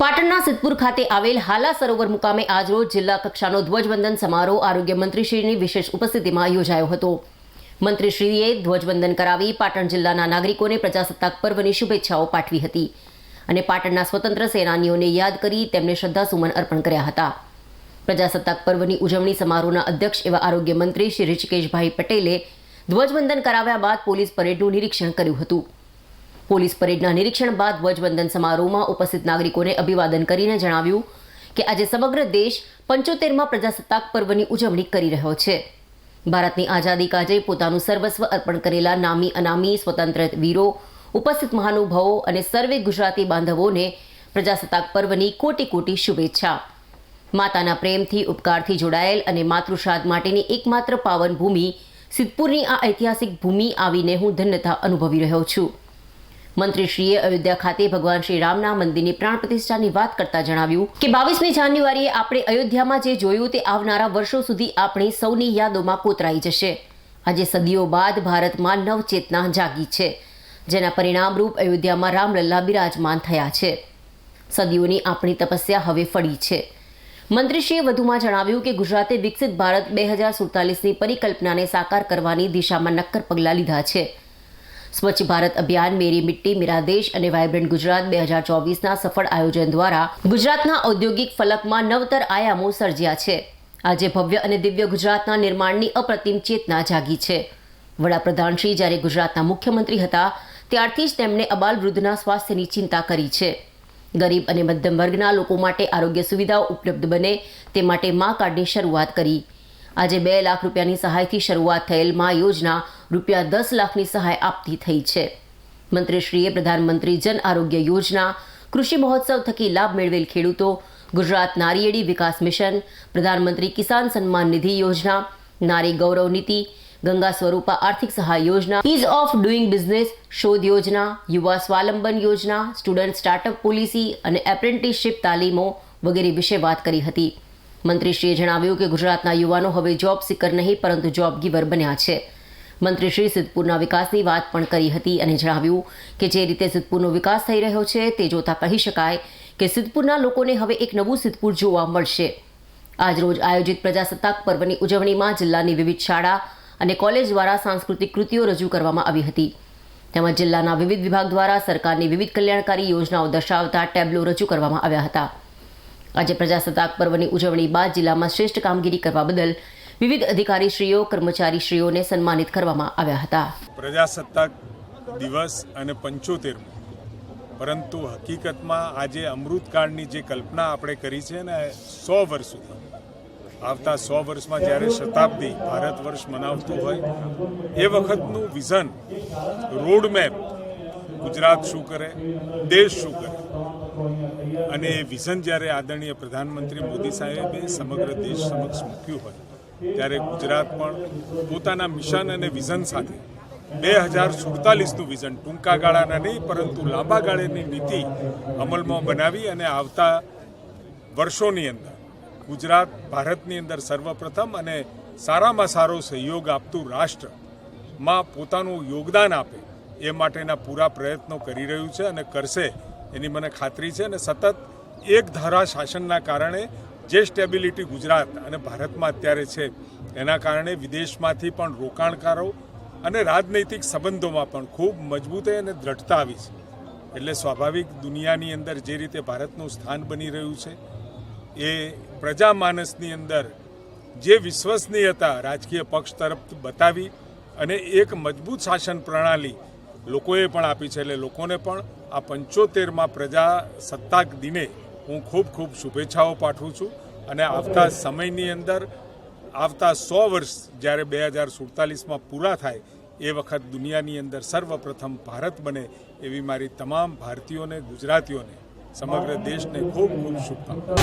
પાટણના સિદ્ધપુર ખાતે આવેલ હાલા સરોવર મુકામે આજરોજ જિલ્લા કક્ષાનો ધ્વજવંદન સમારોહ આરોગ્ય મંત્રીશ્રીની વિશેષ ઉપસ્થિતિમાં યોજાયો હતો. મંત્રીશ્રીએ ધ્વજવંદન કરાવી પાટણ જિલ્લાના નાગરિકોને પ્રજાસત્તાક પર્વની શુભેચ્છાઓ પાઠવી હતી અને પાટણના સ્વતંત્ર સેનાનીઓને યાદ કરી તેમને શ્રદ્ધાસુમન અર્પણ કર્યા હતા. પ્રજાસત્તાક પર્વની ઉજવણી સમારોહના અધ્યક્ષ એવા આરોગ્ય મંત્રી શ્રી ઋષિકેશભાઈ પટેલે ધ્વજવંદન કરાવ્યા બાદ પોલીસ પરેડનું નિરીક્ષણ કર્યું હતું. પોલીસ પરેડના નિરીક્ષણ બાદ ધ્વજવંદન સમારોહમાં ઉપસ્થિત નાગરિકોને અભિવાદન કરીને જણાવ્યું કે આજે સમગ્ર દેશ પંચોતેરમાં પ્રજાસત્તાક પર્વની ઉજવણી કરી રહ્યો છે. ભારતની આઝાદી કાજે પોતાનું સર્વસ્વ અર્પણ કરેલા નામી અનામી સ્વતંત્ર વીરો, ઉપસ્થિત મહાનુભાવો અને સર્વે ગુજરાતી બાંધવોને પ્રજાસત્તાક પર્વની કોટી કોટી શુભેચ્છા. માતાના પ્રેમથી ઉપકારથી જોડાયેલ અને માતૃશ્રાદ્ધ માટેની એકમાત્ર પાવન ભૂમિ સિદ્ધપુરની આ ઐતિહાસિક ભૂમિ આવીને હું ધન્યતા અનુભવી રહ્યો છું. મંત્રીશ્રીએ અયોધ્યા ખાતે ભગવાન શ્રી રામના મંદિરની પ્રાણ પ્રતિષ્ઠાની વાત કરતા જણાવ્યું કે બાવીસમી જાન્યુઆરીએ આપણે અયોધ્યામાં જે જોયું તે આવનારા વર્ષો સુધી આપણી સૌની યાદોમાં કોતરાઈ જશે. આજે સદીઓ બાદ ભારતમાં નવચેતના જાગી છે, જેના પરિણામરૂપ અયોધ્યામાં રામલલ્લા બિરાજમાન થયા છે. સદીઓની આપણી તપસ્યા હવે ફળી છે. મંત્રીશ્રીએ વધુમાં જણાવ્યું કે ગુજરાતે વિકસિત ભારત બે હજાર સુડતાલીસની પરિકલ્પનાને સાકાર કરવાની દિશામાં નક્કર પગલાં લીધા છે. સ્વચ્છ ભારત અભિયાન, મેરી મિટ્ટી, મેરા દેશ અને વાયબ્રન્ટ ગુજરાત બે હજાર ચોવીસના સફળ આયોજન દ્વારા ગુજરાતના ઔદ્યોગિક ફલકમાં નવતર આયામો સર્જ્યા છે. આજે ભવ્ય અને દિવ્ય ગુજરાતના નિર્માણની અપ્રતિમ ચેતના જાગી છે. વડાપ્રધાન શ્રી જ્યારે ગુજરાતના મુખ્યમંત્રી હતા, ત્યારથી જ તેમણે અબાલ વૃદ્ધના સ્વાસ્થ્યની ચિંતા કરી છે. ગરીબ અને મધ્યમ વર્ગના લોકો માટે આરોગ્ય સુવિધાઓ ઉપલબ્ધ બને તે માટે મા કાર્ડની શરૂઆત કરી. આજે બે લાખ રૂપિયાની સહાયથી શરૂઆત થયેલ મા યોજના રૂપિયા દસ લાખની સહાય આપતી થઈ છે. મંત્રીશ્રીએ પ્રધાનમંત્રી જન આરોગ્ય યોજના, કૃષિ મહોત્સવ થકી લાભ મેળવેલ ખેડૂતો, ગુજરાત નારિયેળી વિકાસ મિશન, પ્રધાનમંત્રી કિસાન સન્માન નિધિ યોજના, નારી ગૌરવ નીતિ, ગંગા સ્વરૂપા આર્થિક સહાય યોજના ઇઝ ઓફ ડુઈંગ બિઝનેસ, શોધ યોજના, યુવા સ્વાવલંબન યોજના, સ્ટુડન્ટ સ્ટાર્ટઅપ પોલિસી અને એપ્રેન્ટિસશીપ તાલીમો વગેરે વિશે વાત કરી હતી. મંત્રીશ્રીએ જણાવ્યું કે ગુજરાતના યુવાનો હવે જોબ સિકર નહીં, પરંતુ જોબ ગીવર બન્યા છે. મંત્રીશ્રી સિદ્ધપુરના વિકાસની વાત પણ કરી હતી અને જણાવ્યું કે જે રીતે સિદ્ધપુરનો વિકાસ થઈ રહ્યો છે, તે જોતા કહી શકાય કે સિદ્ધપુરના લોકોને હવે એક નવું સિદ્ધપુર જોવા મળશે. આજરોજ આયોજિત પ્રજાસત્તાક પર્વની ઉજવણીમાં જિલ્લાની વિવિધ શાળા અને કોલેજ દ્વારા સાંસ્કૃતિક કૃતિઓ રજૂ કરવામાં આવી હતી. તેમજ જિલ્લાના વિવિધ વિભાગ દ્વારા સરકારની વિવિધ કલ્યાણકારી યોજનાઓ દર્શાવતા ટેબ્લો રજૂ કરવામાં આવ્યા હતા. આજે પ્રજાસત્તાક પર્વની ઉજવણી બાદ જિલ્લામાં શ્રેષ્ઠ કામગીરી કરવા બદલ વિવિધ અધિકારીશ્રીઓ, કર્મચારીશ્રીઓને સન્માનિત કરવામાં આવ્યા હતા. પ્રજાસત્તાક દિવસ અને પંચોતેરમો પરંતુ હકીકતમાં આજે અમૃતકાળની જે કલ્પના આપણે કરી છે ને, સો વર્ષ સુધી. આવતા સો વર્ષમાં જ્યારે શતાબ્દી ભારત વર્ષ મનાવતું હોય, એ વખતનું વિઝન રોડમેપ ગુજરાત શું કરે, દેશ શું કરે? અને એ વિઝન જ્યારે આદરણીય પ્રધાનમંત્રી મોદી સાહેબે સમગ્ર દેશ સમક્ષ મૂક્યું હોય ત્યારે ગુજરાત પણ પોતાના મિશન અને વિઝન સાથે બે હજાર સુડતાલીસનું વિઝન ટૂંકા ગાળાના નહીં, પરંતુ લાંબા ગાળાની નીતિ અમલમાં બનાવી અને આવતા વર્ષોની અંદર ગુજરાત ભારતની અંદર સર્વપ્રથમ અને સારામાં સારો સહયોગ આપતું રાષ્ટ્રમાં પોતાનું યોગદાન આપે એ માટેના પૂરા પ્રયત્નો કરી રહ્યું છે અને કરશે એની મને ખાતરી છે અને સતત એક ધારા શાસનના કારણે જે સ્ટેબિલિટી ગુજરાત અને ભારતમાં અત્યારે છે, એના કારણે વિદેશમાંથી પણ રોકાણકારો અને રાજનૈતિક સંબંધોમાં પણ ખૂબ મજબૂતાઈ અને દ્રઢતા આવી છે. એટલે સ્વાભાવિક દુનિયાની અંદર જે રીતે ભારતનું સ્થાન બની રહ્યું છે, એ પ્રજામાનસની અંદર જે વિશ્વસનીયતા રાજકીય પક્ષ તરફ બતાવી અને એક મજબૂત શાસન પ્રણાલી લોકોએ પણ આપી છે. એટલે લોકોને પણ આ પંચોતેરમાં પ્રજા સત્તાક દિને હું ખૂબ ખૂબ શુભેચ્છાઓ પાઠવું છું અને આવતા સમયની અંદર, આવતા સો વર્ષ જ્યારે બે હજાર સુડતાલીસમાં પૂરા થાય, એ વખત દુનિયાની અંદર સર્વપ્રથમ ભારત બને એવી મારી તમામ ભારતીયોને, ગુજરાતીઓને, સમગ્ર દેશને ખૂબ ખૂબ શુભકામનાઓ.